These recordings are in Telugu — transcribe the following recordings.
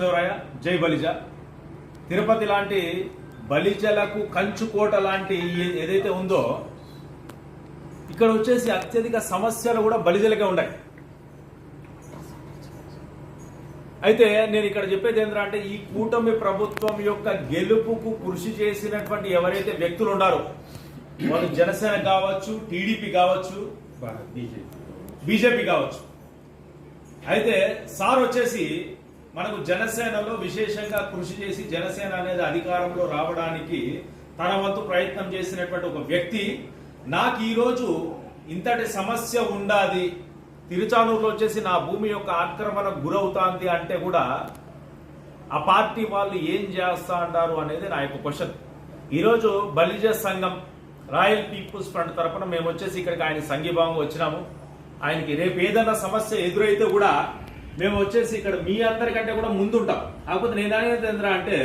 కృష్ణదేవరాయ జై బలిజ. తిరుపతి లాంటి బలిజలకు కంచుకోట లాంటి ఏదైతే ఉందో ఇక్కడ వచ్చేసి అత్యధిక సమస్యలు కూడా బలిజలకే ఉన్నాయి. అయితే నేను ఇక్కడ చెప్పేది ఏంటంటే అంటే ఈ కూటమి ప్రభుత్వం యొక్క గెలుపుకు కృషి చేసినటువంటి ఎవరైతే వ్యక్తులు ఉన్నారో వాళ్ళు జనసేన కావచ్చు టీడీపీ కావచ్చు బీజేపీ కావచ్చు. అయితే సార్ వచ్చేసి మనకు జనసేనలో విశేషంగా కృషి చేసి జనసేన అనేది అధికారంలో రావడానికి తన వంతు ప్రయత్నం చేసినటువంటి ఒక వ్యక్తి. నాకు ఈరోజు ఇంతటి సమస్య ఉండాది. తిరుచానూరులో వచ్చేసి నా భూమి యొక్క ఆక్రమణకు గురవుతాంది అంటే కూడా ఆ పార్టీ వాళ్ళు ఏం చేస్తా అంటారు అనేది నా యొక్క క్వశ్చన్. ఈరోజు బలిజ సంఘం రాయల్ పీపుల్స్ ఫ్రంట్ తరపున మేము వచ్చేసి ఇక్కడికి ఆయన సంఘీభావంగా వచ్చినాము. ఆయనకి రేపు ఏదైనా సమస్య ఎదురైతే కూడా మేము వచ్చేసి ఇక్కడ మీ అందరికంటే కూడా ముందుంటాం. కాకపోతే నేను అనేది ఏంద్రా అంటే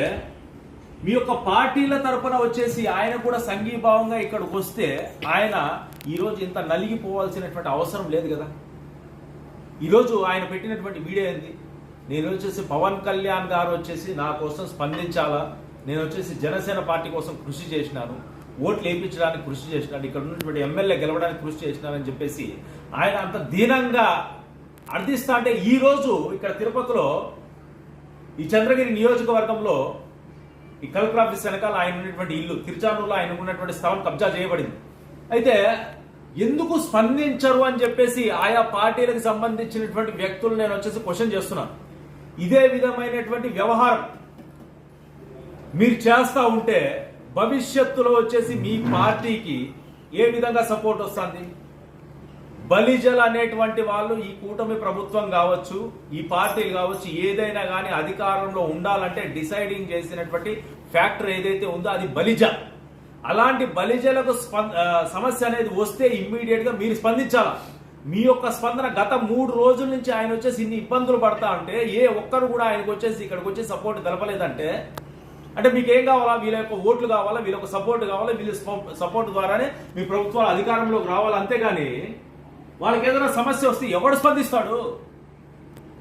మీ యొక్క పార్టీల తరపున వచ్చేసి ఆయన కూడా సంఘీభావంగా ఇక్కడికి వస్తే ఆయన ఈరోజు ఇంత నలిగిపోవాల్సినటువంటి అవసరం లేదు కదా. ఈరోజు ఆయన పెట్టినటువంటి వీడియో ఏంది? నేను వచ్చేసి పవన్ కళ్యాణ్ గారు వచ్చేసి నా కోసం స్పందించాలా? నేను వచ్చేసి జనసేన పార్టీ కోసం కృషి చేసినాను. ఓట్లు వేయించడానికి కృషి చేసినాను. ఇక్కడ ఉన్నటువంటి ఎమ్మెల్యే గెలవడానికి కృషి చేసినానని చెప్పేసి ఆయన అంత దీనంగా అర్థిస్తా అంటే ఈరోజు ఇక్కడ తిరుపతిలో ఈ చంద్రగిరి నియోజకవర్గంలో ఈ కలెక్టర్ ఆఫీస్ వెనకాల ఆయన ఉన్నటువంటి ఇల్లు తిరుచానూరులో ఆయన ఉన్నటువంటి స్థలం కబ్జా చేయబడింది. అయితే ఎందుకు స్పందించరు అని చెప్పేసి ఆయా పార్టీలకు సంబంధించినటువంటి వ్యక్తులు నేను వచ్చేసి క్వశ్చన్ చేస్తున్నాను. ఇదే విధమైనటువంటి వ్యవహారం మీరు చేస్తా ఉంటే భవిష్యత్తులో వచ్చేసి మీ పార్టీకి ఏ విధంగా సపోర్ట్ వస్తుంది? బలిజలు అనేటువంటి వాళ్ళు ఈ కూటమి ప్రభుత్వం కావచ్చు ఈ పార్టీలు కావచ్చు ఏదైనా కానీ అధికారంలో ఉండాలంటే డిసైడింగ్ చేసినటువంటి ఫ్యాక్టర్ ఏదైతే ఉందో అది బలిజ. అలాంటి బలిజలకు సమస్య అనేది వస్తే ఇమ్మీడియట్గా మీరు స్పందించాలా? మీ యొక్క స్పందన గత మూడు రోజుల నుంచి ఆయన వచ్చేసి ఇన్ని ఇబ్బందులు పడతా అంటే ఏ ఒక్కరు కూడా ఆయనకు వచ్చేసి ఇక్కడికి వచ్చి సపోర్ట్ తెలపలేదంటే అంటే మీకు ఏం కావాలా? వీళ్ళ యొక్క ఓట్లు కావాలా? వీళ్ళ యొక్క సపోర్ట్ కావాలా? వీళ్ళ సపోర్ట్ ద్వారానే మీ ప్రభుత్వాలు అధికారంలోకి రావాలి. అంతేగాని వాళ్ళకి ఏదైనా సమస్య వస్తే ఎవడు స్పందిస్తాడు?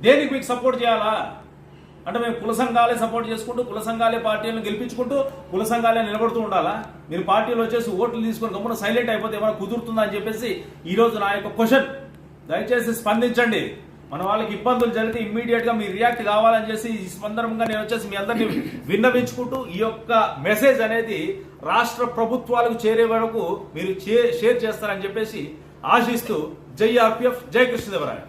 దేనికి మీకు సపోర్ట్ చేయాలా? అంటే మేము కుల సంఘాలే సపోర్ట్ చేసుకుంటూ కుల సంఘాలే పార్టీలను గెలిపించుకుంటూ కుల సంఘాలే నిలబడుతూ ఉండాలా? మీరు పార్టీలు వచ్చేసి ఓట్లు తీసుకొని గమ్మున సైలెంట్ అయిపోతే ఏమైనా కుదురుతుందా అని చెప్పేసి ఈరోజు నా యొక్క క్వశ్చన్ దయచేసి స్పందించండి. మన వాళ్ళకి ఇబ్బందులు జరిగితే ఇమ్మీడియట్గా మీరు రియాక్ట్ కావాలని చేసి ఈ సందర్భంగా నేను వచ్చేసి మీ అందరినీ విన్నవించుకుంటూ ఈ యొక్క మెసేజ్ అనేది రాష్ట్ర ప్రభుత్వాలకు చేరే వరకు మీరు చే- షేర్ చేస్తారని చెప్పేసి ఆశిస్తూ జై ఆర్పిఎఫ్ జై కృష్ణదేవరాయ.